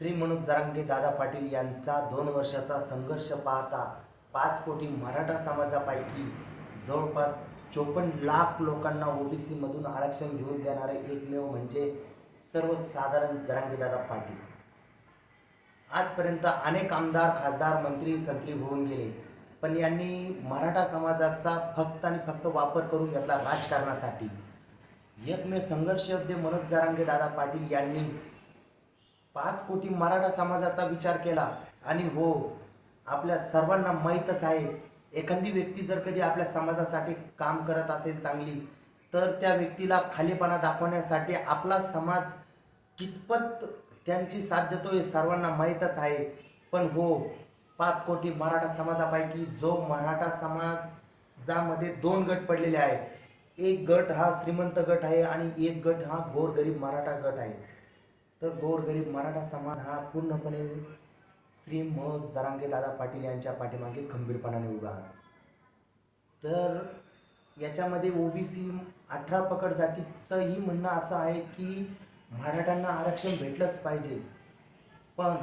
श्री मनोज जरांगे दादा पाटील यांचा दोन वर्षाचा संघर्ष पाहता पाच कोटी मराठा समाजापैकी जवळपास चोपन्न लाख लोकांना ओबीसीमधून आरक्षण घेऊन देणारे एकमेव म्हणजे सर्वसाधारण जरांगे दादा पाटील. आजपर्यंत अनेक आमदार खासदार मंत्री संत्री होऊन गेले पण यांनी मराठा समाजाचा फक्त आणि फक्त वापर करून घेतला राजकारणासाठी. एकमेव संघर्ष मनोज जरांगे दादा पाटील यांनी पाच कोटी मराठा समाजाचा विचार केला आणि हो आपल्या सर्वांना माहीतच आहे एखादी व्यक्ती जर कधी आपल्या समाजासाठी काम करत असेल चांगली तर त्या व्यक्तीला खालीपणा दाखवण्यासाठी आपला समाज कितपत त्यांची साथ देतो हे सर्वांना माहीतच आहे. पण हो पाच कोटी मराठा समाजापैकी जो मराठा समाजामध्ये दोन गट पडलेले आहे एक गट हा श्रीमंत गट आहे आणि एक गट हा गोरगरीब मराठा गट आहे. तर गोरगरीब मराठा समाज हा पूर्णपणे श्री मनोज जरांगे दादा पाटील यांच्या पाठीमागे खंबीरपणाने उभा आहे. तर याच्यामध्ये ओबीसी अठरा पकड जातीचंही म्हणणं असं आहे की मराठ्यांना आरक्षण भेटलंच पाहिजे. पण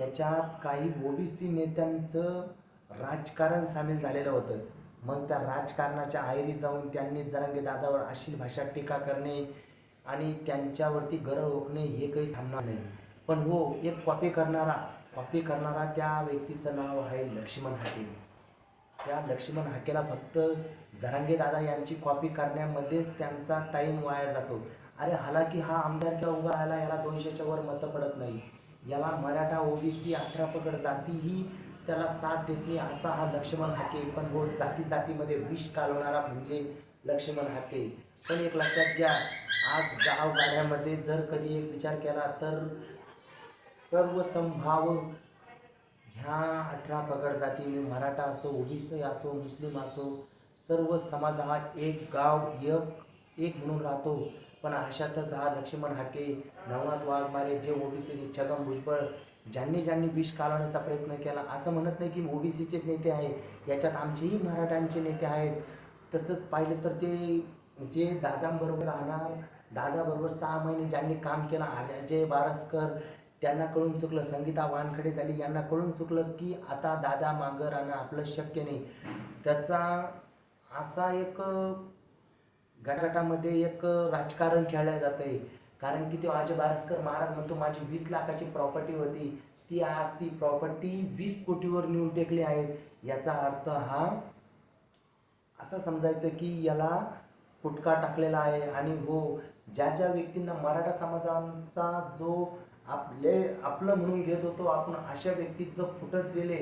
याच्यात काही ओबीसी नेत्यांचं राजकारण सामील झालेलं होतं. मग त्या राजकारणाच्या आयरी जाऊन त्यांनी जरांगे दादावर अशी भाषा टीका करणे आणि त्यांच्यावरती गरळ ओकणे हे काही थांबणार नाही. पण हो एक कॉपी करणारा कॉपी करणारा त्या व्यक्तीचं नाव आहे लक्ष्मण हाके. त्या लक्ष्मण हाकेला फक्त झरांगे दादा यांची कॉपी करण्यामध्येच त्यांचा टाईम वाया जातो. अरे हालाकी हा आमदार किंवा उभा राहिला याला दोनशेच्या वर मतं पडत नाही. याला मराठा ओबीसी अठरा पकड जातीही त्याला साथ देत नाही असा हा लक्ष्मण हाके. पण हो जाती जातीमध्ये विष कालवणारा म्हणजे लक्ष्मण हाके. पण एक लक्षात घ्या आज गावगाड्यामध्ये जर कधी एक विचार केला तर सर्व संभाव ह्या अठरा पगड जाती मराठा असो ओबीसी असो मुस्लिम असो सर्व समाज हा एक गाव एक एक म्हणून राहतो. पण अशातच हा लक्ष्मण हाके नवनाथ वाघमारे जे ओबीसीचे छगन भुजबळ ज्यांनी ज्यांनी विष कालवण्याचा प्रयत्न केला असं म्हणत नाही की ओबीसीचेच नेते आहे याच्यात आमचेही मराठ्यांचे नेते आहेत. तसंच पाहिलं तर ते जे दादांबरोबर राहणार दादाबरोबर सहा महिने ज्यांनी काम केलं अजय बारसकर त्यांना कळून चुकलं संगीता वानखडे झाली यांना कळून चुकलं की आता दादा मागं राहणं आपलं शक्य नाही. त्याचा असा एक गटागटामध्ये एक राजकारण खेळलं जातं आहे कारण की तो अजय बारसकर महाराज म्हणतो माझी वीस लाखाची प्रॉपर्टी होती. ती आज ती प्रॉपर्टी वीस कोटीवर नेऊन टेकली आहे. याचा अर्थ हा असं समजायचं की याला फुटका टाकलेला आहे आणि हो ज्या ज्या व्यक्तींना मराठा समाजांचा जो आपले आपलं म्हणून घेत होतो आपण अशा व्यक्तीचं फुटत गेले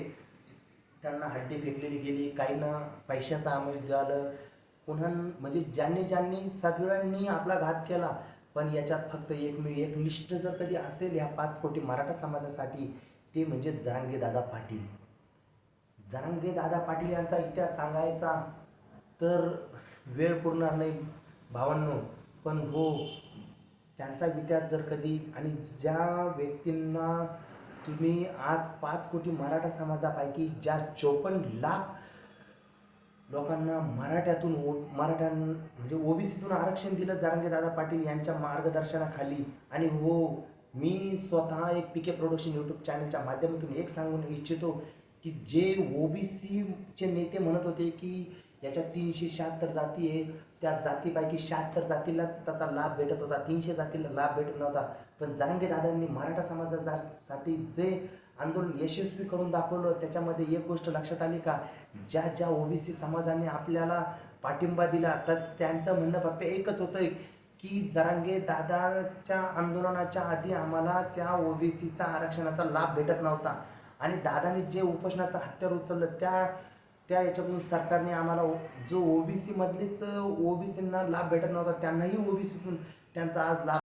त्यांना हड्डी फेकलेली गेली काहींना पैशाचं आमिष झालं पुन्हा म्हणजे ज्यांनी ज्यांनी सगळ्यांनी आपला घात केला पण याच्यात फक्त एक मी एक लिस्ट जर कधी असेल ह्या पाच कोटी मराठा समाजासाठी ते म्हणजे जरांगे दादा पाटील. जरांगे दादा पाटील यांचा इतिहास सांगायचा तर वेळ पुरणार नाही भावांनो. पण हो त्यांचा इतिहास जर कधी आणि ज्या व्यक्तींना तुम्ही आज पाच कोटी मराठा समाजापैकी ज्या चोपन्न लाख लोकांना मराठ्यातून ओ मराठ्यां म्हणजे ओबीसीतून आरक्षण दिलं जारंगे दादा पाटील यांच्या मार्गदर्शनाखाली. आणि हो मी स्वतः एक पी के प्रोडक्शन यूट्यूब चॅनलच्या माध्यमातून एक सांगून इच्छितो की जे ओबीसीचे नेते म्हणत होते की याच्यात तीनशे शहात्तर जाती आहे. त्या जातीपैकी शहात्तर जातीलाच त्याचा लाभ भेटत होता. तीनशे जातीला लाभ भेटत नव्हता. पण जरांगे दादांनी मराठा समाजासाठी जे आंदोलन यशस्वी करून दाखवलं त्याच्यामध्ये एक गोष्ट लक्षात आली का? ज्या ज्या ओबीसी समाजाने आपल्याला पाठिंबा दिला तर त्यांचं म्हणणं फक्त एकच होतं की जरांगे दादाच्या आंदोलनाच्या आधी आम्हाला त्या ओबीसीचा आरक्षणाचा लाभ भेटत नव्हता. आणि दादाने जे उपोषणाचं हत्यार उचललं त्या त्या याच्यातून सरकारने आम्हाला ओ- जो ओबीसीमधलेच ओबीसींना लाभ भेटत नव्हता त्यांनाही ओबीसीतून त्यांचा आज लाभ